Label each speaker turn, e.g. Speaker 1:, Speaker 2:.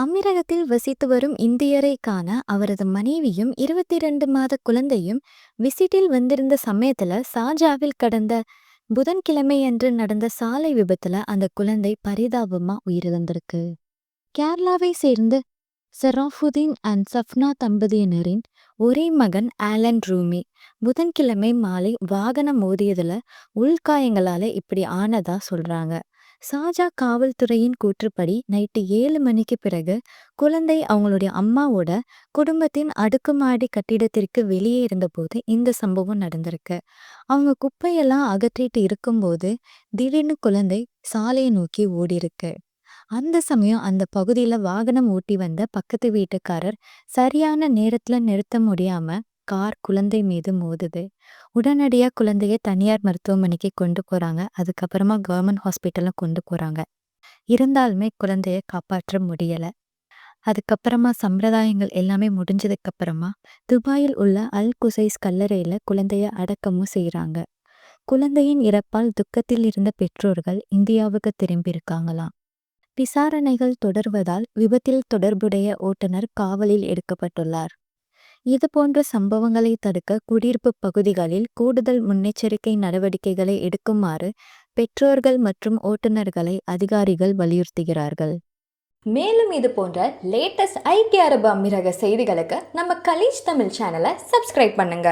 Speaker 1: அமீரகத்தில் வசித்து வரும் இந்தியரை காண அவரது மனைவியும் இருபத்தி ரெண்டு மாத குழந்தையும் விசிட்டில் வந்திருந்த சமயத்துல சாஜாவில் கடந்த புதன்கிழமையன்று நடந்த சாலை விபத்துல அந்த குழந்தை பரிதாபமா உயிரிழந்திருக்கு. கேரளாவை சேர்ந்த செராஃபுதீன் அண்ட் சஃப்னா தம்பதியினரின் ஒரே மகன் ஆலன் ரூமி புதன்கிழமை மாலை வாகனம் மோதியதுல உள்காயங்களால இப்படி ஆனதா சொல்றாங்க. சாஜா காவல்துறையின் கூற்றுப்படி நைட்டு ஏழு மணிக்கு பிறகு குழந்தை அவங்களுடைய அம்மாவோட குடும்பத்தின் அடுக்குமாடி கட்டிடத்திற்கு வெளியே இருந்தபோது இந்த சம்பவம் நடந்திருக்கு. அவங்க குப்பையெல்லாம் அகற்றிட்டு இருக்கும்போது திடீர்னு குழந்தை சாலையை நோக்கி ஓடிருக்கு அந்த சமயம் அந்த பகுதியில வாகனம் ஓட்டி வந்த பக்கத்து வீட்டுக்காரர் சரியான நேரத்துல நிறுத்த முடியாம கார் குழந்தை மீது மோதுது. உடனடியா குழந்தைய தனியார் மருத்துவமனைக்கு கொண்டு போறாங்க. அதுக்கப்புறமா கவர்மெண்ட் ஹாஸ்பிட்டலும் கொண்டு போறாங்க. இருந்தாலுமே குழந்தைய காப்பாற்ற முடியல. அதுக்கப்புறமா சம்பிரதாயங்கள் எல்லாமே முடிஞ்சதுக்கு அப்புறமா துபாயில் உள்ள அல் குசைஸ் கல்லறையில குழந்தைய அடக்கமும் செய்கிறாங்க குழந்தையின் இறப்பால் துக்கத்தில் இருந்த பெற்றோர்கள் இந்தியாவுக்கு திரும்பியிருக்காங்களாம் விசாரணைகள் தொடர்வதால் விபத்தில் தொடர்புடைய ஓட்டுநர் காவலில் எடுக்கப்பட்டுள்ளார். இது போன்ற சம்பவங்களை தடுக்க குடியிருப்பு பகுதிகளில் கூடுதல் முன்னெச்சரிக்கை நடவடிக்கைகளை எடுக்குமாறு பெற்றோர்கள் மற்றும் ஓட்டுநர்களை அதிகாரிகள் வலியுறுத்துகிறார்கள்.
Speaker 2: மேலும் இது போன்ற லேட்டஸ்ட் ஐக்கிய அரபு அமீரக செய்திகளுக்கு நம்ம கலீஜ் தமிழ் சேனலை சப்ஸ்கிரைப் பண்ணுங்க.